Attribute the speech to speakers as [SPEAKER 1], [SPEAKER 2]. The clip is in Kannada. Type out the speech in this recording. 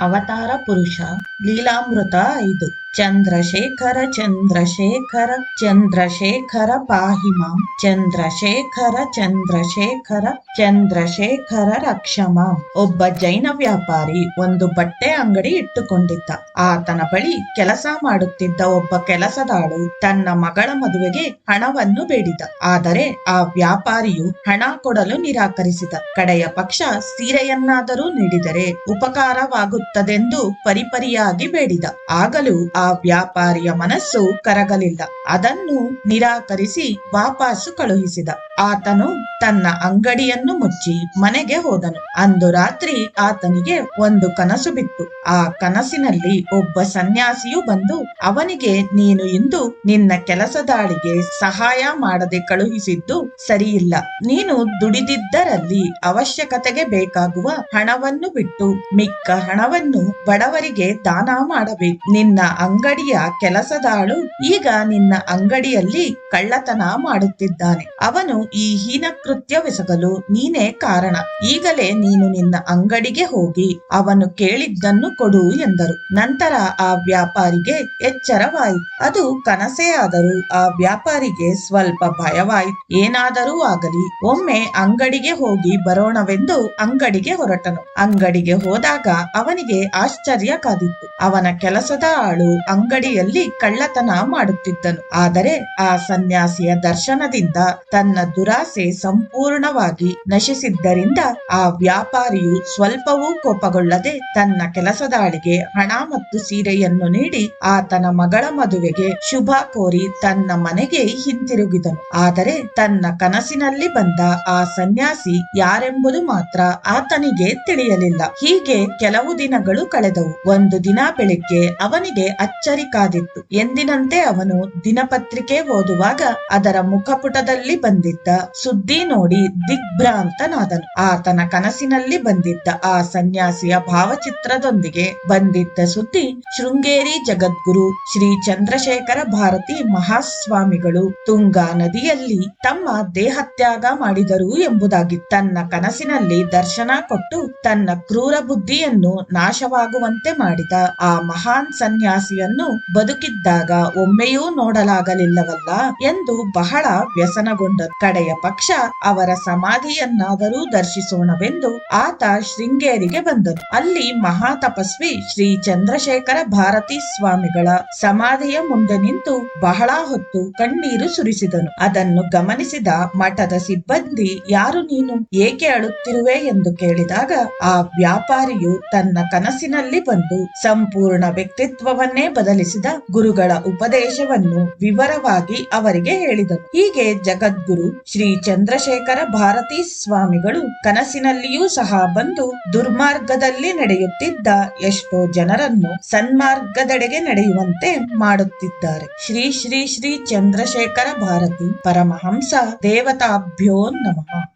[SPEAKER 1] ಅವತಾರ ಪುರುಷ, ಲೀಲಾಮೃತ ಐದು. ಚಂದ್ರಶೇಖರ ಚಂದ್ರಶೇಖರ ಚಂದ್ರಶೇಖರ ಪಾಹಿಮ. ಚಂದ್ರಶೇಖರ ಚಂದ್ರಶೇಖರ ಚಂದ್ರಶೇಖರ ರಕ್ಷಮ. ಒಬ್ಬ ಜೈನ ವ್ಯಾಪಾರಿ ಒಂದು ಬಟ್ಟೆ ಅಂಗಡಿ ಇಟ್ಟುಕೊಂಡಿದ್ದ. ಆತನ ಬಳಿ ಕೆಲಸ ಮಾಡುತ್ತಿದ್ದ ಒಬ್ಬ ಕೆಲಸದಾಳು ತನ್ನ ಮಗಳ ಮದುವೆಗೆ ಹಣವನ್ನು ಬೇಡಿದ. ಆದರೆ ಆ ವ್ಯಾಪಾರಿಯು ಹಣ ಕೊಡಲು ನಿರಾಕರಿಸಿದ. ಕಡೆಯ ಪಕ್ಷ ಸೀರೆಯನ್ನಾದರೂ ನೀಡಿದರೆ ಉಪಕಾರವಾಗುತ್ತದೆಂದು ಪರಿಪರಿಯಾಗಿ ಬೇಡಿದ. ಆಗಲೂ ಆ ವ್ಯಾಪಾರಿಯ ಮನಸ್ಸು ಕರಗಲಿಲ್ಲ. ಅದನ್ನು ನಿರಾಕರಿಸಿ ವಾಪಸ್ಸು ಕಳುಹಿಸಿದ. ಆತನು ತನ್ನ ಅಂಗಡಿಯನ್ನು ಮುಚ್ಚಿ ಮನೆಗೆ ಹೋದನು. ಅಂದು ರಾತ್ರಿ ಆತನಿಗೆ ಒಂದು ಕನಸು ಬಿತ್ತು. ಆ ಕನಸಿನಲ್ಲಿ ಒಬ್ಬ ಸನ್ಯಾಸಿಯು ಬಂದು, ಅವನಿಗೆ ನೀನು ಇಂದು ನಿನ್ನ ಕೆಲಸದಾಳಿಗೆ ಸಹಾಯ ಮಾಡದೆ ಕಳುಹಿಸಿದ್ದು ಸರಿಯಿಲ್ಲ. ನೀನು ದುಡಿದಿದ್ದರಲ್ಲಿ ಅವಶ್ಯಕತೆಗೆ ಬೇಕಾಗುವ ಹಣವನ್ನು ಬಿಟ್ಟು, ಮಿಕ್ಕ ಹಣವನ್ನು ಬಡವರಿಗೆ ದಾನ ಮಾಡಬೇಕು. ನಿನ್ನ ಅಂಗಡಿಯ ಕೆಲಸದಾಳು ಈಗ ನಿನ್ನ ಅಂಗಡಿಯಲ್ಲಿ ಕಳ್ಳತನ ಮಾಡುತ್ತಿದ್ದಾನೆ. ಅವನು ಈ ಹೀನ ಕೃತ್ಯವೆಸಗಲು ನೀನೇ ಕಾರಣ. ಈಗಲೇ ನೀನು ನಿನ್ನ ಅಂಗಡಿಗೆ ಹೋಗಿ ಅವನು ಕೇಳಿದ್ದನ್ನು ಕೊಡು ಎಂದರು. ನಂತರ ಆ ವ್ಯಾಪಾರಿಗೆ ಎಚ್ಚರವಾಯಿತು. ಅದು ಕನಸೇ ಆದರೂ ಆ ವ್ಯಾಪಾರಿಗೆ ಸ್ವಲ್ಪ ಭಯವಾಯಿತು. ಏನಾದರೂ ಆಗಲಿ ಒಮ್ಮೆ ಅಂಗಡಿಗೆ ಹೋಗಿ ಬರೋಣವೆಂದು ಅಂಗಡಿಗೆ ಹೊರಟನು. ಅಂಗಡಿಗೆ ಹೋದಾಗ ಅವನಿಗೆ ಆಶ್ಚರ್ಯ ಕಾದಿತ್ತು ಅವನ ಕೆಲಸದ ಆಳು ಅಂಗಡಿಯಲ್ಲಿ ಕಳ್ಳತನ ಮಾಡುತ್ತಿದ್ದನು. ಆದರೆ ಆ ಸನ್ಯಾಸಿಯ ದರ್ಶನದಿಂದ ತನ್ನ ದುರಾಸೆ ಸಂಪೂರ್ಣವಾಗಿ ನಶಿಸಿದ್ದರಿಂದ ಆ ವ್ಯಾಪಾರಿಯು ಸ್ವಲ್ಪವೂ ಕೋಪಗೊಳ್ಳದೆ ತನ್ನ ಕೆಲಸದಾಳಿಗೆ ಹಣ ಮತ್ತು ಸೀರೆಯನ್ನು ನೀಡಿ ಆತನ ಮಗಳ ಮದುವೆಗೆ ಶುಭ ಕೋರಿ ತನ್ನ ಮನೆಗೆ ಹಿಂತಿರುಗಿದನು. ಆದರೆ ತನ್ನ ಕನಸಿನಲ್ಲಿ ಬಂದ ಆ ಸನ್ಯಾಸಿ ಯಾರೆಂಬುದು ಮಾತ್ರ ಆತನಿಗೆ ತಿಳಿಯಲಿಲ್ಲ. ಹೀಗೆ ಕೆಲವು ದಿನಗಳು ಕಳೆದವು. ಒಂದು ದಿನ ಬೆಳಿಗ್ಗೆ ಅವನಿಗೆ ಅಚ್ಚರಿ ಕಾದಿತ್ತು. ಎಂದಿನಂತೆ ಅವನು ದಿನಪತ್ರಿಕೆ ಓದುವಾಗ ಅದರ ಮುಖಪುಟದಲ್ಲಿ ಬಂದಿದ್ದ ಸುದ್ದಿ ನೋಡಿ ದಿಗ್ಭ್ರಾಂತನಾದನು. ಆತನ ಕನಸಿನಲ್ಲಿ ಬಂದಿದ್ದ ಆ ಸನ್ಯಾಸಿಯ ಭಾವಚಿತ್ರದೊಂದಿಗೆ ಬಂದಿದ್ದ ಸುದ್ದಿ, ಶೃಂಗೇರಿ ಜಗದ್ಗುರು ಶ್ರೀ ಚಂದ್ರಶೇಖರ ಭಾರತಿ ಮಹಾಸ್ವಾಮಿಗಳು ತುಂಗಾ ನದಿಯಲ್ಲಿ ತಮ್ಮ ದೇಹತ್ಯಾಗ ಮಾಡಿದರು ಎಂಬುದಾಗಿ ತನ್ನ ಕನಸಿನಲ್ಲಿ ದರ್ಶನ ಕೊಟ್ಟು ತನ್ನ ಕ್ರೂರ ಬುದ್ಧಿಯನ್ನು ನಾಶವಾಗುವಂತೆ ಮಾಡಿದ ಆ ಮಹಾನ್ ಸನ್ಯಾಸಿಯನ್ನು ಬದುಕಿದ್ದಾಗ ಒಮ್ಮೆಯೂ ನೋಡಲಾಗಲಿಲ್ಲವಲ್ಲ ಎಂದು ಬಹಳ ವ್ಯಸನಗೊಂಡ ಕಡೆಯ ಪಕ್ಷ ಅವರ ಸಮಾಧಿಯನ್ನಾದರೂ ದರ್ಶಿಸೋಣವೆಂದು ಆತ ಶೃಂಗೇರಿಗೆ ಬಂದನು. ಅಲ್ಲಿ ಮಹಾ ತಪಸ್ವಿ ಶ್ರೀ ಚಂದ್ರಶೇಖರ ಭಾರತಿ ಸ್ವಾಮಿಗಳ ಸಮಾಧಿಯ ಮುಂದೆ ನಿಂತು ಬಹಳ ಹೊತ್ತು ಕಣ್ಣೀರು ಸುರಿಸಿದನು. ಅದನ್ನು ಗಮನಿಸಿದ ಮಠದ ಸಿಬ್ಬಂದಿ, ಯಾರು ನೀನು? ಏಕೆ ಅಳುತ್ತಿರುವೆ? ಎಂದು ಕೇಳಿದಾಗ, ಆ ವ್ಯಾಪಾರಿಯು ತನ್ನ ಕನಸಿನಲ್ಲಿ ಬಂದು ಸಂಪೂರ್ಣ ವ್ಯಕ್ತಿತ್ವವನ್ನೇ ಬದಲಿಸಿದ ಗುರುಗಳ ಉಪದೇಶವನ್ನು ವಿವರವಾಗಿ ಅವರಿಗೆ ಹೇಳಿದರು. ಹೀಗೆ ಜಗದ್ಗುರು ಶ್ರೀ ಚಂದ್ರಶೇಖರ ಭಾರತೀ ಸ್ವಾಮಿಗಳು ಕನಸಿನಲ್ಲಿಯೂ ಸಹ ಬಂದು ದುರ್ಮಾರ್ಗದಲ್ಲಿ ನಡೆಯುತ್ತಿದ್ದ ಎಷ್ಟೋ ಜನರನ್ನು ಸನ್ಮಾರ್ಗದೆಡೆಗೆ ನಡೆಯುವಂತೆ ಮಾಡುತ್ತಿದ್ದಾರೆ. ಶ್ರೀ ಶ್ರೀ ಶ್ರೀ ಚಂದ್ರಶೇಖರ ಭಾರತಿ ಪರಮಹಂಸ ದೇವತಾಭ್ಯೋ ನಮಃ.